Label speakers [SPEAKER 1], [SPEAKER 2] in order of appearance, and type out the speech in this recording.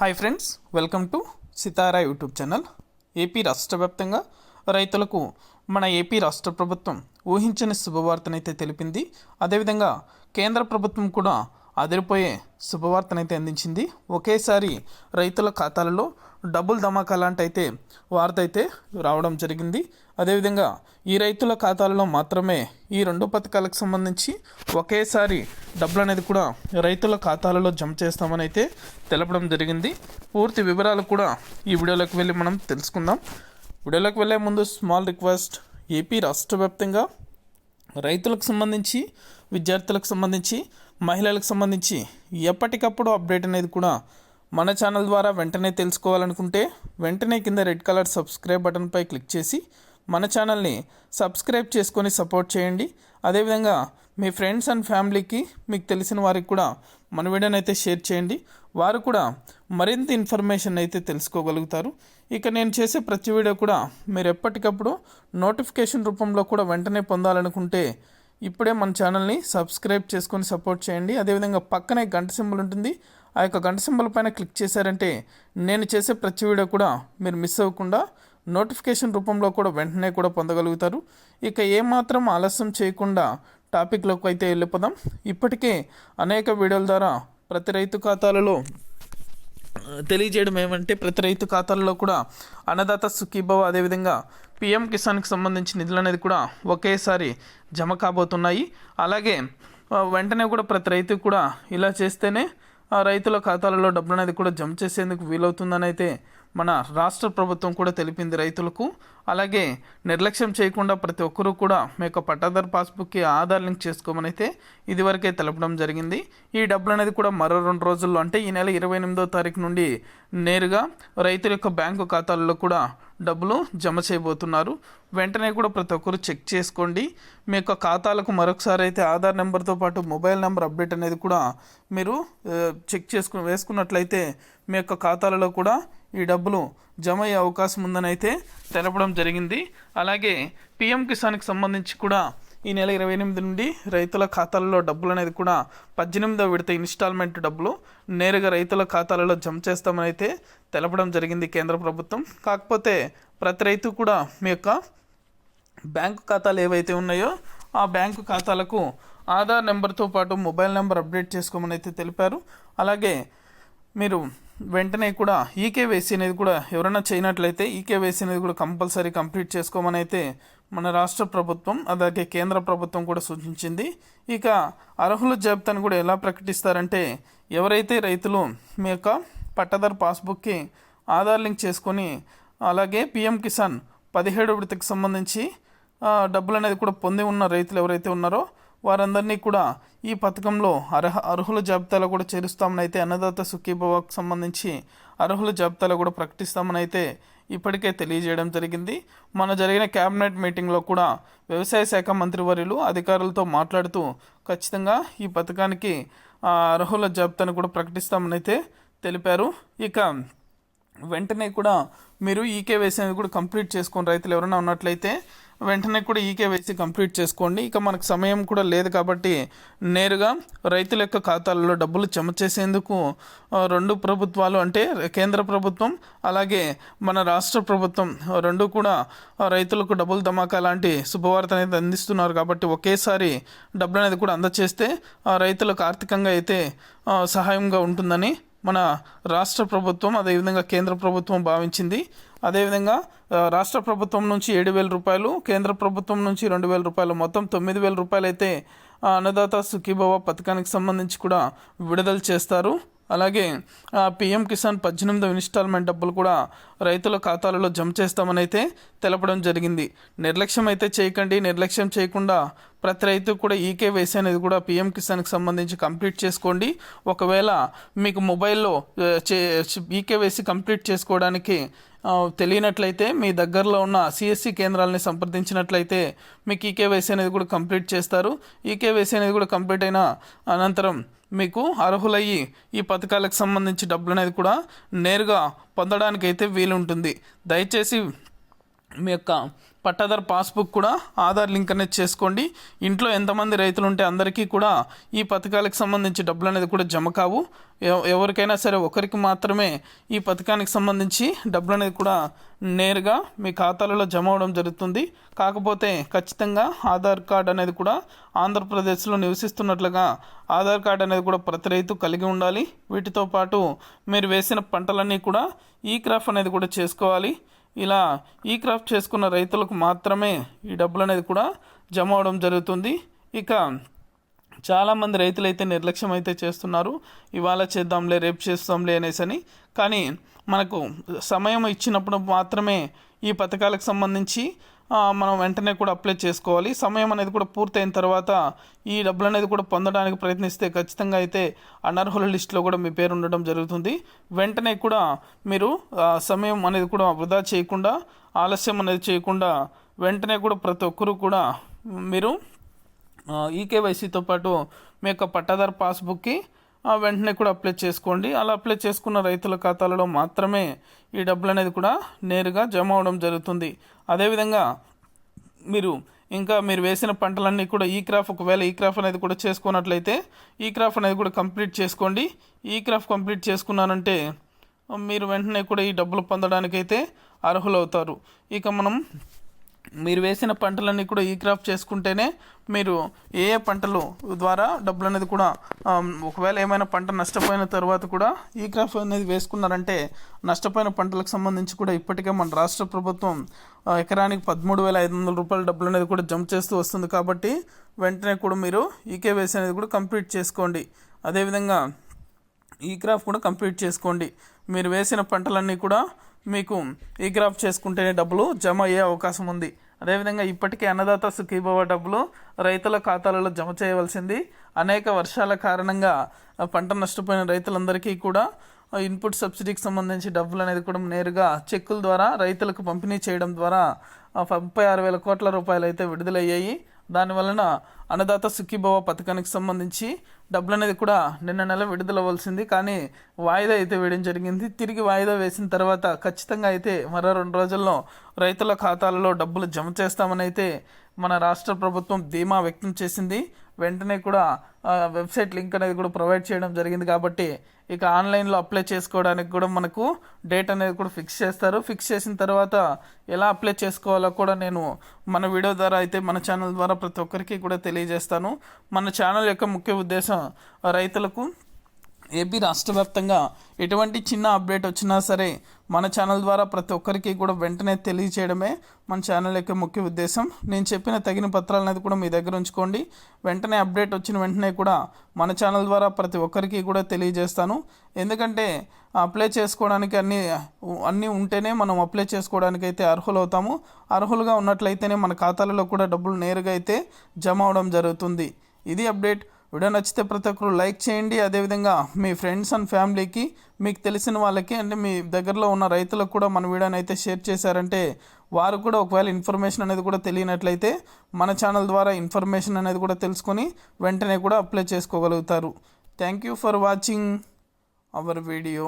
[SPEAKER 1] Hi friends welcome to Sitara YouTube channel AP రాష్ట్ర వ్యాప్తంగా రైతులకు మన ఏపీ రాష్ట్ర ప్రభుత్వం ఊహించని శుభవార్తనైతే తెలిపింది. అదేవిధంగా కేంద్ర ప్రభుత్వం కూడా అదిరిపోయే శుభవార్తనైతే అందించింది. ఒకేసారి రైతుల ఖాతాలలో డబ్బులు ధమాకా లాంటి అయితే వార్త అయితే రావడం జరిగింది. అదేవిధంగా ఈ రైతుల ఖాతాలలో మాత్రమే ఈ రెండు పథకాలకు సంబంధించి ఒకేసారి డబ్బులు అనేది కూడా రైతుల ఖాతాలలో జమ చేస్తామని అయితే తెలపడం జరిగింది. పూర్తి వివరాలు కూడా ఈ వీడియోలోకి వెళ్ళి మనం తెలుసుకుందాం. వీడియోలోకి వెళ్ళే ముందు స్మాల్ రిక్వెస్ట్ ఏపీ రాష్ట్ర వ్యాప్తంగా రైతులకు సంబంధించి విద్యార్థులకు సంబంధించి మహిళలకు సంబంధించి ఎప్పటికప్పుడు అప్డేట్ అనేది కూడా మన ఛానల్ ద్వారా వెంటనే తెలుసుకోవాలనుకుంటే వెంటనే కింద రెడ్ కలర్ సబ్స్క్రైబ్ బటన్పై క్లిక్ చేసి మన ఛానల్ని సబ్స్క్రైబ్ చేసుకొని సపోర్ట్ చేయండి. అదేవిధంగా మీ ఫ్రెండ్స్ అండ్ ఫ్యామిలీకి మీకు తెలిసిన వారికి కూడా మన వీడియోని అయితే షేర్ చేయండి. వారు కూడా మరింత ఇన్ఫర్మేషన్ అయితే తెలుసుకోగలుగుతారు. ఇక నేను చేసే ప్రతి వీడియో కూడా మీరు ఎప్పటికప్పుడు నోటిఫికేషన్ రూపంలో కూడా వెంటనే పొందాలనుకుంటే ఇప్పుడే మన ఛానల్ని సబ్స్క్రైబ్ చేసుకొని సపోర్ట్ చేయండి. అదేవిధంగా పక్కనే గంట సింబల్ ఉంటుంది. ఆ యొక్క గంట సింబల్ పైన క్లిక్ చేశారంటే నేను చేసే ప్రతి వీడియో కూడా మీరు మిస్ అవ్వకుండా నోటిఫికేషన్ రూపంలో కూడా వెంటనే కూడా పొందగలుగుతారు. ఇక ఏమాత్రం ఆలస్యం చేయకుండా టాపిక్లోకి అయితే వెళ్ళిపోదాం. ఇప్పటికే అనేక వీడియోల ద్వారా ప్రతి రైతు ఖాతాలలో తెలియజేయడం ఏమంటే ప్రతి రైతు ఖాతాల్లో కూడా అన్నదాత సుఖీభవ అదేవిధంగా పిఎం కిసాన్కి సంబంధించిన నిధులు అనేది కూడా ఒకేసారి జమ కాబోతున్నాయి. అలాగే వెంటనే కూడా ప్రతి రైతు కూడా ఇలా చేస్తేనే ఆ రైతుల ఖాతాలలో డబ్బులు అనేది కూడా జమ చేసేందుకు వీలవుతుందని అయితే మన రాష్ట్ర ప్రభుత్వం కూడా తెలిపింది రైతులకు. అలాగే నిర్లక్ష్యం చేయకుండా ప్రతి ఒక్కరూ కూడా మీ యొక్క పట్టాదారు పాస్బుక్కి ఆధార్ లింక్ చేసుకోమనైతే ఇదివరకే తెలపడం జరిగింది. ఈ డబ్బులు అనేది కూడా మరో రెండు రోజుల్లో అంటే ఈ నెల ఇరవై ఎనిమిదో తారీఖు నుండి నేరుగా రైతుల యొక్క బ్యాంకు ఖాతాల్లో కూడా డబ్బులు జమ చేయబోతున్నారు. వెంటనే కూడా ప్రతి ఒక్కరు చెక్ చేసుకోండి. మీ యొక్క ఖాతాలకు మరొకసారి అయితే ఆధార్ నెంబర్తో పాటు మొబైల్ నెంబర్ అప్డేట్ అనేది కూడా మీరు చెక్ చేసుకుని వేసుకున్నట్లయితే మీ యొక్క ఖాతాలలో కూడా ఈ డబ్బులు జమ అయ్యే అవకాశం ఉందని అయితే తెలపడం జరిగింది. అలాగే పిఎం కిసాన్కి సంబంధించి కూడా ఈ నెల ఇరవై ఎనిమిది నుండి రైతుల ఖాతాలలో డబ్బులు అనేది కూడా పద్దెనిమిదో విడత ఇన్స్టాల్మెంట్ డబ్బులు నేరుగా రైతుల ఖాతాలలో జమ చేస్తామని అయితే తెలపడం జరిగింది కేంద్ర ప్రభుత్వం. కాకపోతే ప్రతి రైతు కూడా మీ యొక్క బ్యాంకు ఖాతాలు ఏవైతే ఉన్నాయో ఆ బ్యాంకు ఖాతాలకు ఆధార్ నెంబర్తో పాటు మొబైల్ నెంబర్ అప్డేట్ చేసుకోమని అయితే తెలిపారు. అలాగే మీరు వెంటనే కూడా ఈకేవైసీ అనేది కూడా ఎవరైనా చేయనట్లయితే ఈకేవైసీ అనేది కూడా కంపల్సరీ కంప్లీట్ చేసుకోమని అయితే మన రాష్ట్ర ప్రభుత్వం అలాగే కేంద్ర ప్రభుత్వం కూడా సూచించింది. ఇక అర్హుల జాబితాను కూడా ఎలా ప్రకటిస్తారంటే ఎవరైతే రైతులు మీ యొక్క పట్టదారు పాస్బుక్కి ఆధార్ లింక్ చేసుకొని అలాగే పిఎం కిసాన్ పదిహేడు విడతకు సంబంధించి డబ్బులు అనేది కూడా పొంది ఉన్న రైతులు ఎవరైతే ఉన్నారో వారందరినీ కూడా ఈ పథకంలో అర్హ అర్హుల జాబితాలో కూడా చేరుస్తామని అయితే అన్నదాత సుఖీభవకు సంబంధించి అర్హుల జాబితాలో కూడా ప్రకటిస్తామని అయితే ఇప్పటికే తెలియజేయడం జరిగింది. మన జరిగిన కేబినెట్ మీటింగ్లో కూడా వ్యవసాయ శాఖ మంత్రివర్యులు అధికారులతో మాట్లాడుతూ ఖచ్చితంగా ఈ పథకానికి అర్హుల జాబితాను కూడా ప్రకటిస్తామని అయితే తెలిపారు. ఇక వెంటనే కూడా మీరు ఈకేవైసీ అనేది కూడా కంప్లీట్ చేసుకుని రైతులు ఎవరైనా ఉన్నట్లయితే వెంటనే కూడా ఈకేవైసీ కంప్లీట్ చేసుకోండి. ఇక మనకు సమయం కూడా లేదు కాబట్టి నేరుగా రైతుల యొక్క ఖాతాలలో డబ్బులు జమ చేసేందుకు రెండు ప్రభుత్వాలు అంటే కేంద్ర ప్రభుత్వం అలాగే మన రాష్ట్ర ప్రభుత్వం రెండు కూడా రైతులకు డబ్బులు ధమాకా లాంటి శుభవార్త అనేది అందిస్తున్నారు కాబట్టి ఒకేసారి డబ్బులు అనేది కూడా అందచేస్తే ఆ, రైతులకు ఆర్థికంగా అయితే సహాయంగా ఉంటుందని మన రాష్ట్ర ప్రభుత్వం అదేవిధంగా కేంద్ర ప్రభుత్వం భావించింది. అదేవిధంగా రాష్ట్ర ప్రభుత్వం నుంచి ఏడు వేల రూపాయలు కేంద్ర ప్రభుత్వం నుంచి రెండు వేల రూపాయలు మొత్తం తొమ్మిది వేల రూపాయలు అయితే అన్నదాత సుఖీభవ పథకానికి సంబంధించి కూడా విడుదల చేస్తారు. అలాగే పిఎం కిసాన్ పద్దెనిమిదవ ఇన్స్టాల్మెంట్ డబ్బులు కూడా రైతుల ఖాతాలలో జమ చేస్తామని అయితే తెలపడం జరిగింది. నిర్లక్ష్యం అయితే చేయకండి నిర్లక్ష్యం చేయకుండా ప్రతి రైతు కూడా ఈకేవైసీ అనేది కూడా పిఎం కిసాన్కి సంబంధించి కంప్లీట్ చేసుకోండి. ఒకవేళ మీకు మొబైల్లో చే ఈకేవైసీ కంప్లీట్ చేసుకోవడానికి తెలియనట్లయితే మీ దగ్గరలో ఉన్న సిఎస్సి కేంద్రాలని సంప్రదించినట్లయితే మీకు ఈకేవైసీ అనేది కూడా కంప్లీట్ చేస్తారు. ఈకేవైసీ అనేది కూడా కంప్లీట్ అయిన అనంతరం మీకు అర్హులయ్యి ఈ పథకాలకు సంబంధించి డబ్బులు అనేది కూడా నేరుగా పొందడానికి అయితే వీలుంటుంది. దయచేసి మీ యొక్క పట్టాదారు పాస్బుక్ కూడా ఆధార్ లింక్ అనేది చేసుకోండి. ఇంట్లో ఎంతమంది రైతులు ఉంటే అందరికీ కూడా ఈ పథకాలకు సంబంధించి డబ్బులు అనేది కూడా జమ కావు. ఎవ- ఎవరికైనా సరే ఒకరికి మాత్రమే ఈ పథకానికి సంబంధించి డబ్బులు అనేది కూడా నేరుగా మీ ఖాతాలలో జమ అవడం జరుగుతుంది. కాకపోతే ఖచ్చితంగా ఆధార్ కార్డ్ అనేది కూడా ఆంధ్రప్రదేశ్లో నివసిస్తున్నట్లుగా ఆధార్ కార్డ్ అనేది కూడా ప్రతి రైతు కలిగి ఉండాలి. వీటితో పాటు మీరు వేసిన పంటలన్నీ కూడా ఈ క్రాఫ్ అనేది కూడా చేసుకోవాలి. ఇలా ఈ క్రాఫ్ట్ చేసుకున్న రైతులకు మాత్రమే ఈ డబ్బులు అనేది కూడా జమ అవడం జరుగుతుంది. ఇక చాలామంది రైతులు అయితే నిర్లక్ష్యం అయితే చేస్తున్నారు. ఇవాళ చేద్దాంలే రేపు చేస్తాంలే అనేసి అని కానీ మనకు సమయం ఇచ్చినప్పుడు మాత్రమే ఈ పథకాలకు సంబంధించి మనం వెంటనే కూడా అప్లై చేసుకోవాలి. సమయం అనేది కూడా పూర్తయిన తర్వాత ఈ డబ్బులు అనేది కూడా పొందడానికి ప్రయత్నిస్తే ఖచ్చితంగా అయితే అనర్హుల లిస్టులో కూడా మీ పేరు ఉండడం జరుగుతుంది. వెంటనే కూడా మీరు సమయం అనేది కూడా వృధా చేయకుండా ఆలస్యం అనేది చేయకుండా వెంటనే కూడా ప్రతి ఒక్కరూ కూడా మీరు ఈకేవైసీతో పాటు మీ యొక్క పట్టాదారు పాస్బుక్కి వెంటనే కూడా అప్లై చేసుకోండి. అలా అప్లై చేసుకున్న రైతుల ఖాతాలలో మాత్రమే ఈ డబ్బులు అనేది కూడా నేరుగా జమ అవడం జరుగుతుంది. అదేవిధంగా మీరు ఇంకా మీరు వేసిన పంటలన్నీ కూడా ఈ క్రాఫ్ ఒకవేళ ఈ క్రాఫ్ అనేది కూడా చేసుకున్నట్లయితే ఈ క్రాఫ్ అనేది కూడా కంప్లీట్ చేసుకోండి. ఈ క్రాఫ్ కంప్లీట్ చేసుకున్నారంటే మీరు వెంటనే కూడా ఈ డబ్బులు పొందడానికైతే అర్హులవుతారు. ఇక మనం మీరు వేసిన పంటలన్నీ కూడా ఈ క్రాప్ చేసుకుంటేనే మీరు ఏ ఏ పంటలు ద్వారా డబ్బులు అనేది కూడా ఒకవేళ ఏమైనా పంట నష్టపోయిన తర్వాత కూడా ఈ క్రాప్ అనేది వేసుకున్నారంటే నష్టపోయిన పంటలకు సంబంధించి కూడా ఇప్పటికే మన రాష్ట్ర ప్రభుత్వం ఎకరానికి పదమూడు వేల ఐదు వందల రూపాయల డబ్బులు అనేది కూడా జమ చేస్తూ వస్తుంది కాబట్టి వెంటనే కూడా మీరు ఈకే అనేది కూడా కంప్లీట్ చేసుకోండి. అదేవిధంగా ఈ క్రాప్ కూడా కంప్లీట్ చేసుకోండి. మీరు వేసిన పంటలన్నీ కూడా మీకు ఈ గ్రాఫ్ చేసుకుంటేనే డబ్బులు జమ అయ్యే అవకాశం ఉంది. అదేవిధంగా ఇప్పటికే అన్నదాత సుఖీభవ డబ్బులు రైతుల ఖాతాలలో జమ చేయవలసింది. అనేక వర్షాల కారణంగా పంట నష్టపోయిన రైతులందరికీ కూడా ఇన్పుట్ సబ్సిడీకి సంబంధించి డబ్బులు అనేది కూడా నేరుగా చెక్కుల ద్వారా రైతులకు పంపిణీ చేయడం ద్వారా ముప్పై ఆరు వేల కోట్ల రూపాయలు అయితే విడుదలయ్యాయి. దానివలన అన్నదాత సుఖీభవ పథకానికి సంబంధించి డబ్బులు అనేది కూడా నిన్న నెల విడుదలవలసింది కానీ వాయిదా అయితే వేయడం జరిగింది. తిరిగి వాయిదా వేసిన తర్వాత ఖచ్చితంగా అయితే మరో రెండు రోజుల్లో రైతుల ఖాతాలలో డబ్బులు జమ చేస్తామని అయితే మన రాష్ట్ర ప్రభుత్వం ధీమా వ్యక్తం చేసింది. వెంటనే కూడా వెబ్సైట్ లింక్ అనేది కూడా ప్రొవైడ్ చేయడం జరిగింది కాబట్టి ఇక ఆన్లైన్లో అప్లై చేసుకోవడానికి కూడా మనకు డేట్ అనేది కూడా ఫిక్స్ చేస్తారు. ఫిక్స్ చేసిన తర్వాత ఎలా అప్లై చేసుకోవాలో కూడా నేను మన వీడియో ద్వారా అయితే మన ఛానల్ ద్వారా ప్రతి ఒక్కరికి కూడా తెలియజేస్తాను. మన ఛానల్ యొక్క ముఖ్య ఉద్దేశం రైతులకు ఏపీ రాష్ట్ర వ్యాప్తంగా ఎటువంటి చిన్న అప్డేట్ వచ్చినా సరే మన ఛానల్ ద్వారా ప్రతి ఒక్కరికి కూడా వెంటనే తెలియచేయడమే మన ఛానల్ యొక్క ముఖ్య ఉద్దేశం. నేను చెప్పిన తగిన పత్రాలు అనేది కూడా మీ దగ్గర ఉంచుకోండి. వెంటనే అప్డేట్ వచ్చిన వెంటనే కూడా మన ఛానల్ ద్వారా ప్రతి ఒక్కరికి కూడా తెలియజేస్తాను. ఎందుకంటే అప్లై చేసుకోవడానికి అన్ని అన్నీ ఉంటేనే మనం అప్లై చేసుకోవడానికి అయితే అర్హులవుతాము. అర్హులుగా ఉన్నట్లయితేనే మన ఖాతాలలో కూడా డబ్బులు నేరుగా అయితే జమ అవడం జరుగుతుంది. ఇది అప్డేట్. వీడియో నచ్చితే ప్రతి ఒక్కరు లైక్ చేయండి. అదేవిధంగా మీ ఫ్రెండ్స్ అండ్ ఫ్యామిలీకి మీకు తెలిసిన వాళ్ళకి అంటే మీ దగ్గరలో ఉన్న రైతులకు కూడా మన వీడియోని అయితే షేర్ చేశారంటే వారు కూడా ఒకవేళ ఇన్ఫర్మేషన్ అనేది కూడా తెలియనట్లయితే మన ఛానల్ ద్వారా ఇన్ఫర్మేషన్ అనేది కూడా తెలుసుకొని వెంటనే కూడా అప్లై చేసుకోగలుగుతారు. Thank you for watching our video.